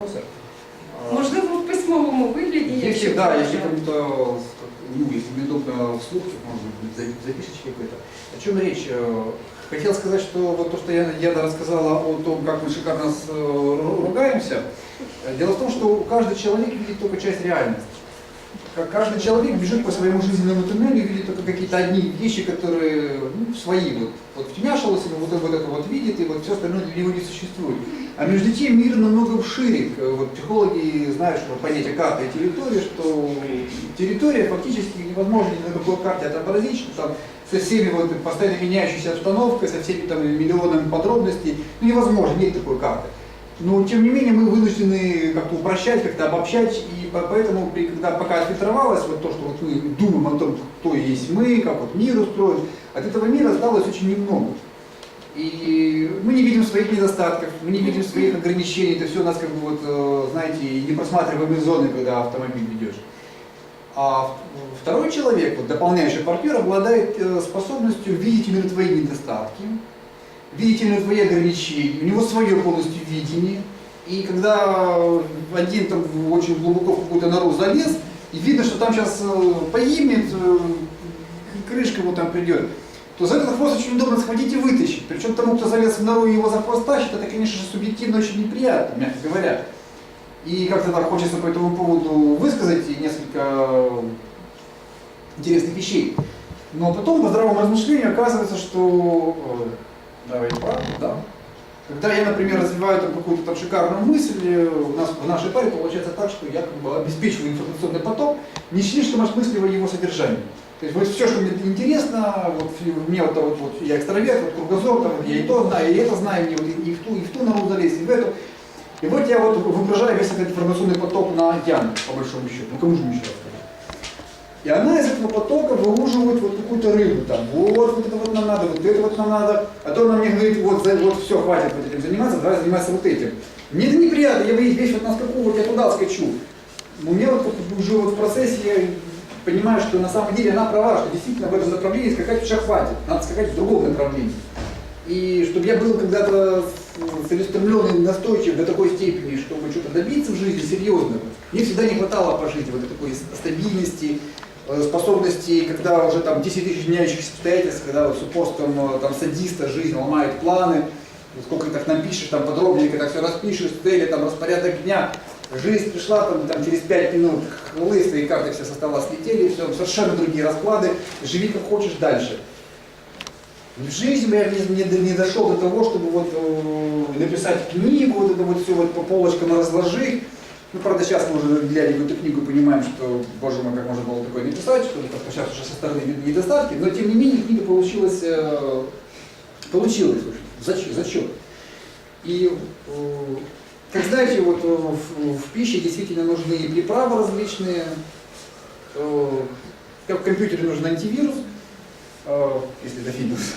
А, Можливо, в письмовому вигляді, Если, якщо да, если кому-то, ну, если неудобно вслух, может быть, за- запишите какой-то. О чем речь? Хотел сказать, что вот то, что я, Яна рассказала о том, как мы шикарно с- э, ру- ругаемся. Дело в том, что каждый человек видит только часть реальности. Как каждый человек бежит по своему жизненному туннелю и видит только какие-то одни вещи, которые ну, свои. Вот, вот втемяшилось, и вот, вот это вот видит, и вот все остальное для него не существует. А между тем мир намного шире. Э, Вот психологи знают, что понятие карты и территории, что территория фактически невозможно ни на какой карте отобразить, что там со всеми вот постоянно меняющейся обстановкой, со всеми там миллионами подробностей, ну невозможно, нет такой карты. Но тем не менее мы вынуждены как-то упрощать, как-то обобщать, поэтому, когда пока отфильтровалось вот то, что вот мы думаем о том, кто есть мы, как вот мир устроен, от этого мира осталось очень немного. И мы не видим своих недостатков, мы не видим своих ограничений, это все у нас как бы вот, э, знаете, непросматриваемые зоны, когда автомобиль ведешь. А второй человек, вот, дополняющий партнер, обладает э, способностью видеть именно твои недостатки, видеть именно твои ограничения, у него свое полностью видение. И когда один там очень глубоко в какую-то нору залез, и видно, что там сейчас погибнет, э, крышка его там придет, то за этот хвост очень удобно схватить и вытащить. Причем тому, кто залез в нору и его за хвост тащит, это, конечно же, субъективно очень неприятно, мягко говоря. И как-то так хочется по этому поводу высказать несколько интересных вещей. Но потом по здравому размышлению оказывается, что... э, Да, да. Когда я, например, развиваю там какую-то там шикарную мысль, э, у нас в нашей паре получается так, что я как бы обеспечиваю информационный поток, не слишком осмысливая его содержание. То есть вот все, что мне интересно, вот мне вот, вот, вот я экстраверт, вот кругозор, там, я и то знаю, и это знаю, мне вот и, и в ту, и в ту нору залезть, и в эту. И вот я вот выгружаю весь этот информационный поток на Яну, по большому счету. Ну кому же еще рассказать? И она из этого потока выуживает вот какую-то рыбу, там, вот, вот это вот нам надо, вот это вот нам надо, а то она мне говорит, вот, за- вот все, хватит вот этим заниматься, давай занимайся вот этим. Мне это неприятно, я весь вот на скаку, вот я туда скачу. Но мне вот уже вот в процессе я понимаю, что на самом деле она права, что действительно в этом направлении скакать уже хватит, надо скакать в другом направлении. И чтобы я был когда-то целеустремленный, настойчив до такой степени, чтобы что-то добиться в жизни серьезного. Мне всегда не хватало по жизни вот такой стабильности, способности, когда уже там 10 тысяч меняющихся обстоятельств, когда вот с упорством э, там, садиста жизнь ломает планы, сколько так напишешь, там подробненько так все распишешь, цели, там распорядок дня, жизнь пришла там, там через 5 минут, лысые карты все со стола слетели, все, совершенно другие расклады, живи как хочешь дальше. В жизни я не, не- не дошел до того, чтобы вот, э, написать книгу, вот это вот все вот по полочкам разложить. Ну, правда, сейчас мы уже, глядя в эту книгу, понимаем, что, боже мой, как можно было такое написать, что как-то сейчас уже со стороны видны недостатки, но тем не менее книга получилась, э, получилась, в общем, зачет. И, э, как знаете, вот э, в, в пище действительно нужны и приправы различные, э, как в компьютере нужен антивирус, э, если это Windows,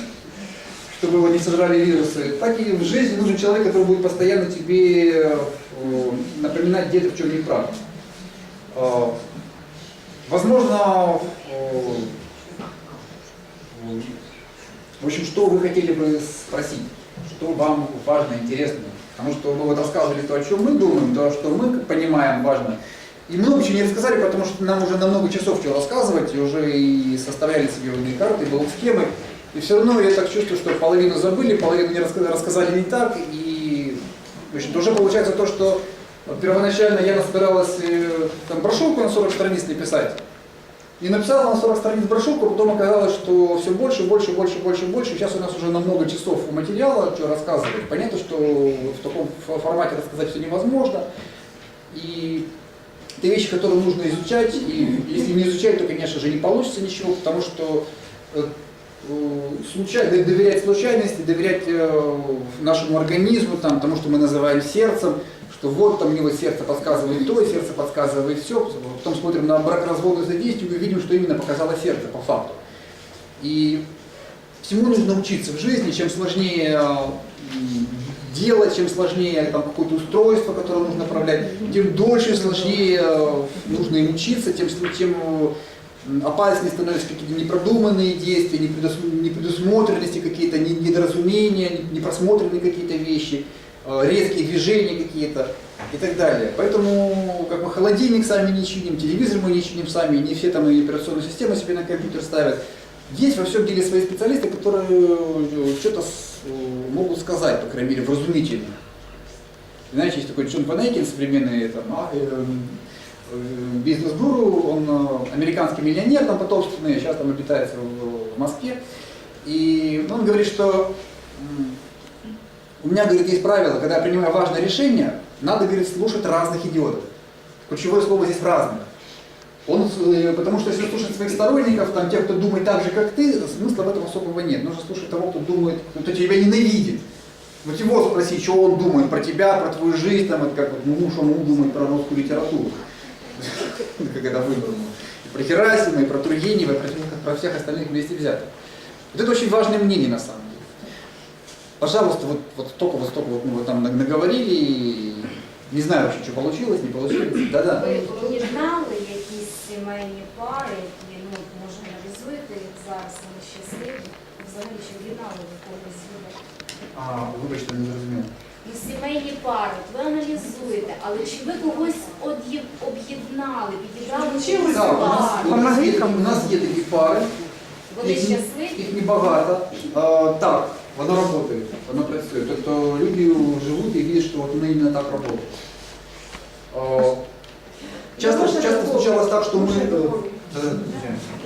чтобы его не сожрали вирусы, так и в жизни нужен человек, который будет постоянно тебе э, напоминать, где ты в чем не прав. Э, Возможно, э, в общем, что вы хотели бы спросить, что вам важно, интересно? Потому что мы вот рассказывали то, о чем мы думаем, то, что мы понимаем важно. И много чего не рассказали, потому что нам уже на много часов что рассказывать, и уже и составляли себе умные карты, было схемы. И все равно я так чувствую, что половину забыли, половину не раска- рассказали не так. И в общем, уже получается то, что первоначально я собиралась э, там, брошюрку на 40 страниц написать. И написала на 40 страниц брошюрку, потом оказалось, что все больше, больше, больше, больше, больше. Сейчас у нас уже на много часов материала, что рассказывать. Понятно, что в таком фо- формате рассказать все невозможно. И это вещи, которые нужно изучать. И если не изучать, то, конечно же, не получится ничего, потому что э, случай- доверять случайности, доверять э, нашему организму, там, тому, что мы называем сердцем, что вот там мне вот сердце подсказывает то, сердце подсказывает все, потом смотрим на бракоразводное задействие и видим, что именно показало сердце по факту. И всему нужно учиться в жизни, чем сложнее э, делать, чем сложнее там, какое-то устройство, которое нужно управлять, тем дольше сложнее э, нужно им учиться, тем, тем м, опаснее становятся какие-то непродуманные действия, непредус- непредусмотренности какие-то, не- недоразумения, не- непросмотренные какие-то вещи. э, резкие движения какие-то и так далее. Поэтому как мы холодильник сами не чиним, телевизор мы не чиним сами, не все там и операционную систему себе на компьютер ставят. Есть во всем деле свои специалисты, которые э, что-то э, могут сказать, по крайней мере, вразумительно. Знаете, есть такой Джон Панейкин, современный там, а, э, бизнес-гуру, он э, американский миллионер, там потомственный, сейчас там обитает в, в Москве. И он говорит, что у меня, говорит, есть правило, когда я принимаю важное решение, надо, говорит, слушать разных идиотов. Ключевое слово здесь разных. Он, э, потому что если слушать своих сторонников, там, тех, кто думает так же, как ты, смысла в этом особого нет. Нужно слушать того, кто думает, кто тебя ненавидит. Вот его спроси, что он думает про тебя, про твою жизнь, там, это как вот муж, он думает про русскую литературу. Как это выбрано. И про Герасима, и про Тургенева, и про всех, про всех остальных вместе взятых. Вот это очень важное мнение на самом деле. Пожалуйста, вот, вот столько, вот столько вот, ну, вот там наговорили, и не знаю вообще, что получилось, не получилось. Да-да. Ви об'єднали якісь сімейні пари, які ну може реалізуєте їх зараз, вони щасливі. Взагалі, чи об'єднали ви когось з людей? А, вибачте, не зрозумів. Ну, сімейні пари, ви аналізуєте, але чи ви когось об'єднали, підібрали Чимось якусь Так, у нас, пару? у нас, є, у нас є такі пари, Вони їх, щасливі? їх небагато. А, так, воно працює, воно працює. Тобто люди живуть і бачать, що от вони іменно так працюють. А, часто, Можна часто доповнити? случалось так, що ми... Можна е, доповнити? да-да,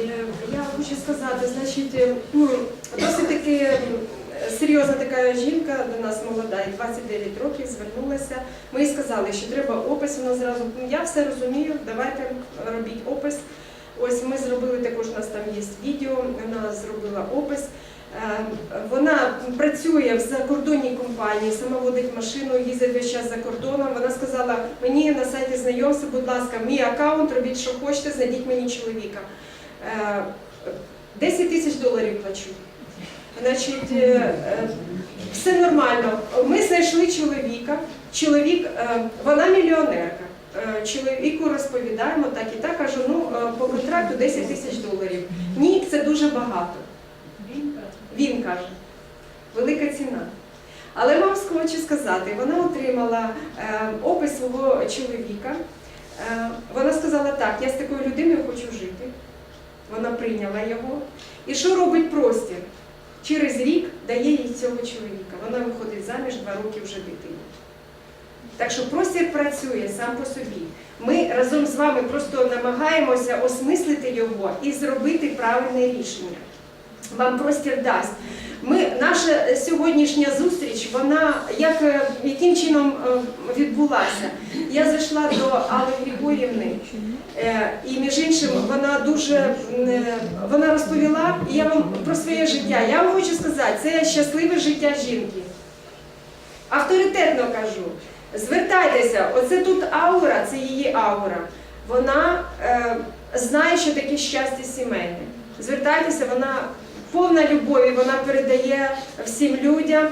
Е, Я хочу сказати, значить, е, ну, досить таки е, серйозна така жінка до нас молода, їй 29 років, звернулася. Ми їй сказали, що треба опис. Вона зразу, «Ну, я все розумію, давайте робіть опис. Ось ми зробили також, у нас там є відео, вона зробила опис. Е, Вона працює в закордонній компанії, сама водить машину, їздить весь час за кордоном. Вона сказала мені на сайті знайомства, будь ласка, мій аккаунт, робіть, що хочете, знайдіть мені чоловіка. Е, 10 тисяч доларів плачу. Значить, е, е, все нормально. Ми знайшли чоловіка. Чоловік, е, вона мільйонерка. Е, Чоловіку розповідаємо так і так, кажу, ну е, по контракту 10 тисяч доларів. Ні, це дуже багато. Він каже, велика ціна. Але вам хочу сказати, вона отримала опис свого чоловіка. Вона сказала так, я з такою людиною хочу жити. Вона прийняла його. І що робить простір? Через рік дає їй цього чоловіка. Вона виходить заміж два роки вже дитині. Так що простір працює сам по собі. Ми разом з вами просто намагаємося осмислити його і зробити правильне рішення. Вам простір дасть. Ми, наша сьогоднішня зустріч, вона як, е, яким чином е, відбулася? Я зайшла до Алли Григорівни, е, і між іншим вона дуже е, вона розповіла, і я вам про своє життя. Я вам хочу сказати, це щасливе життя жінки. Авторитетно кажу. Звертайтеся, оце тут аура, це її аура. Вона е, знає, що таке щастя сімейне. Звертайтеся, вона повна любові, вона передає всім людям.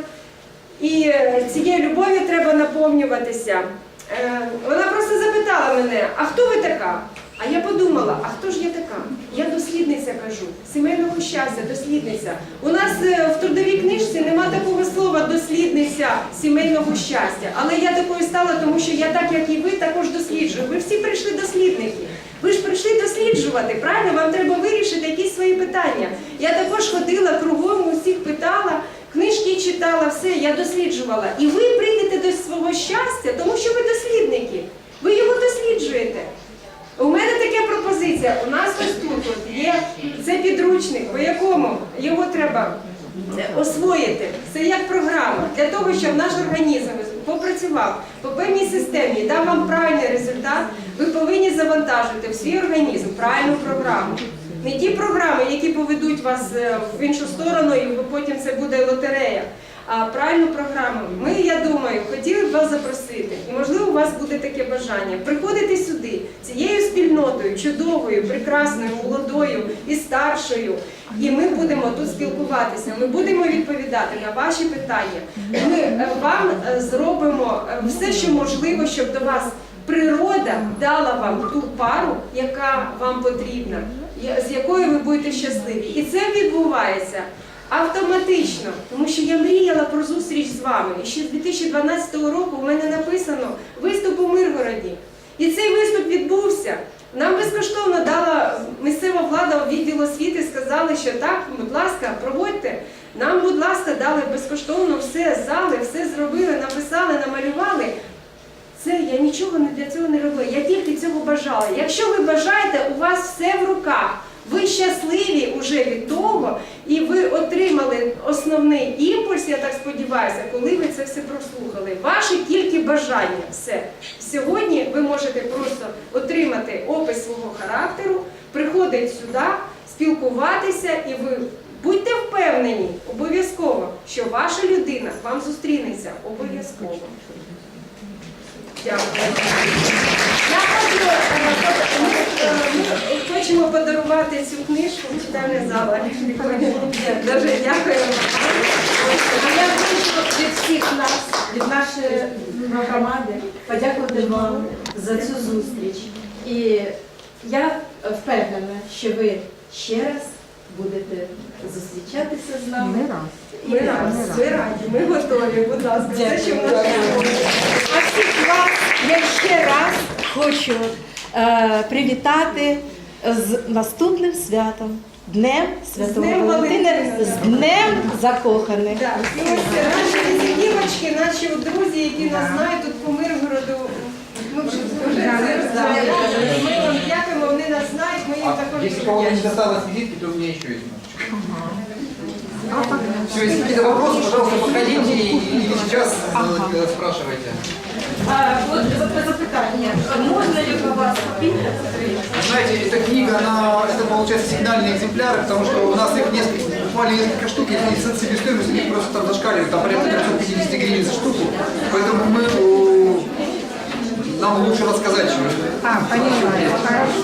І е, цією любов'ю треба наповнюватися. Е, Вона просто запитала мене, а хто ви така? А я подумала, а хто ж я така? Я дослідниця кажу, сімейного щастя, дослідниця. У нас е, в трудовій книжці нема такого слова дослідниця сімейного щастя. Але я такою стала, тому що я так, як і ви, також досліджую. Ви всі прийшли дослідники. Ви ж прийшли досліджувати, правильно? Вам треба вирішити якісь свої питання. Я також ходила кругом, усіх питала, книжки читала, все, я досліджувала. І ви прийдете до свого щастя, тому що ви дослідники. Ви його досліджуєте. У мене така пропозиція. У нас ось тут от є це підручник, по якому його треба е, освоїти. Це як програма для того, щоб наш організм попрацював по певній системі і дав вам правильний результат. Ви повинні завантажити в свій організм правильну програму. Не ті програми, які поведуть вас е, в іншу сторону, і потім це буде лотерея. А правильну програму. Ми, я думаю, хотіли б вас запросити, і можливо у вас буде таке бажання приходити сюди цією спільнотою, чудовою, прекрасною, молодою і старшою. І ми будемо тут спілкуватися. Ми будемо відповідати на ваші питання. Ми е, вам е, зробимо все, що можливо, щоб до вас природа дала вам ту пару, яка вам потрібна, з якою ви будете щасливі. І це відбувається Автоматично, тому що я мріяла про зустріч з вами. І ще з 2012 року в мене написано виступ у Миргороді. І цей виступ відбувся. Нам безкоштовно дала місцева влада відділ освіти, сказали, що так, будь ласка, проводьте. Нам, будь ласка, дали безкоштовно все, зали, все зробили, написали, намалювали. Це я нічого для цього не робила. Я тільки цього бажала. Якщо ви бажаєте, у вас все в руках. Ви щасливі уже від того, і ви отримали основний імпульс, я так сподіваюся, коли ви це все прослухали. Ваше тільки бажання. Все. Сьогодні ви можете просто отримати опис свого характеру, приходити сюди, спілкуватися, і ви будьте впевнені обов'язково, що ваша людина вам зустрінеться обов'язково. Дякую. Я хочу, ми, хочемо подарувати цю книжку читальна зала. Дуже дякую. Я хочу від всіх нас, від нашої громади, подякувати вам за цю зустріч. І я впевнена, що ви ще раз будете зустрічатися з нами. Ми раді, ми раді, ми готові, будь ласка, все, що в нас. А всіх вас я ще раз хочу е, привітати з наступним святом. Днем Святого Валентина, з Днем закоханих. Так, і ось наші візитівочки, наші друзі, які нас знають тут по Миргороду. Ми вже вже це розповідали. Ми вам дякуємо, вони нас знають, ми їм А також если кого-то не вдячні. досталось визитки, то у меня еще есть немножечко. Все, если какие-то вопросы, пожалуйста, подходите и, или сейчас э, спрашивайте. А, от зап- запитання. Можна ли у вас купити? Знаете, эта книга, она, это получается сигнальные экземпляры, потому что у нас их несколько, буквально несколько штук, и и себестоимость у них просто там зашкаливает, там порядка 350 гривен за штуку. Поэтому мы, э, нам лучше рассказать, что А, понимаю, хорошо.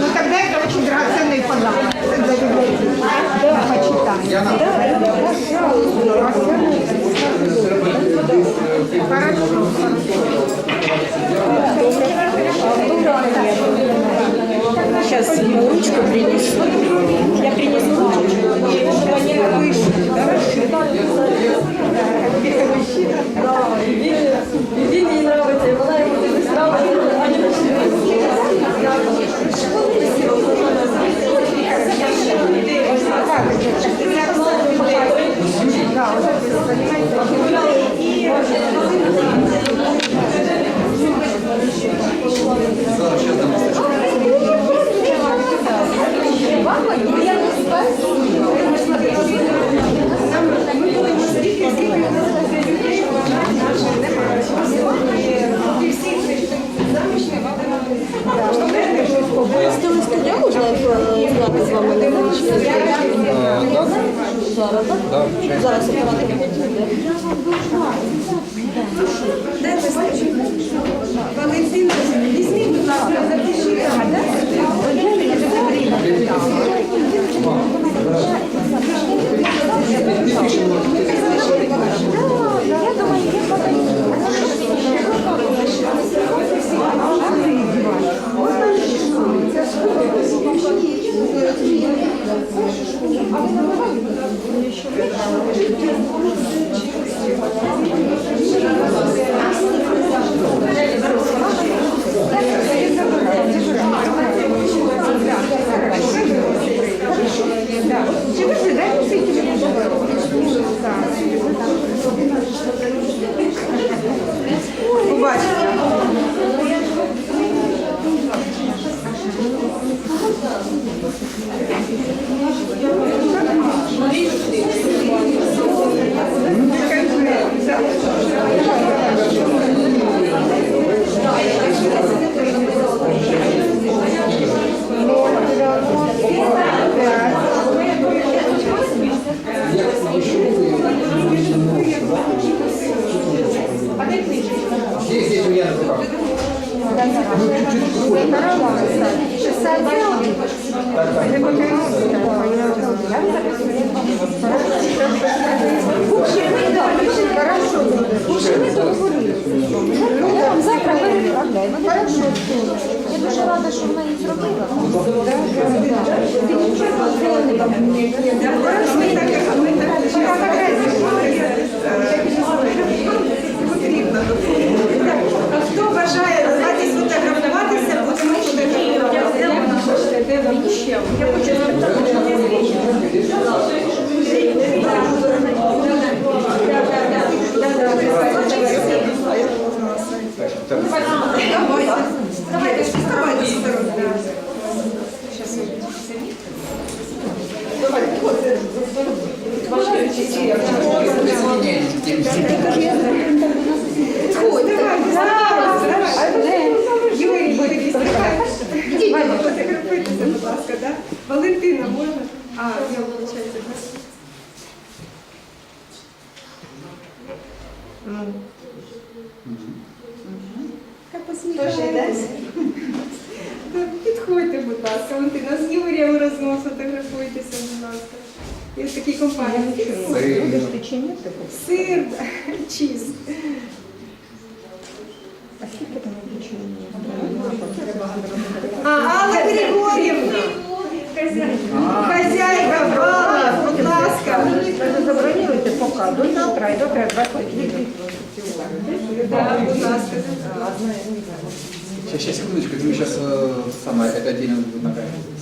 Ну тогда это очень драгоценный подарок для библиотеки. Да, почитаем. я нам... Сейчас ручку принесу. Я принесу А скільки там печення? А, Алла Григорівна. Хазяйка Алла, будь ласка. Ви забронюєте поки до завтра і добре 20 Да, будь ласка. Сейчас, сейчас, секундочку, это мы сейчас э, самое, это отдельно будет на камеру.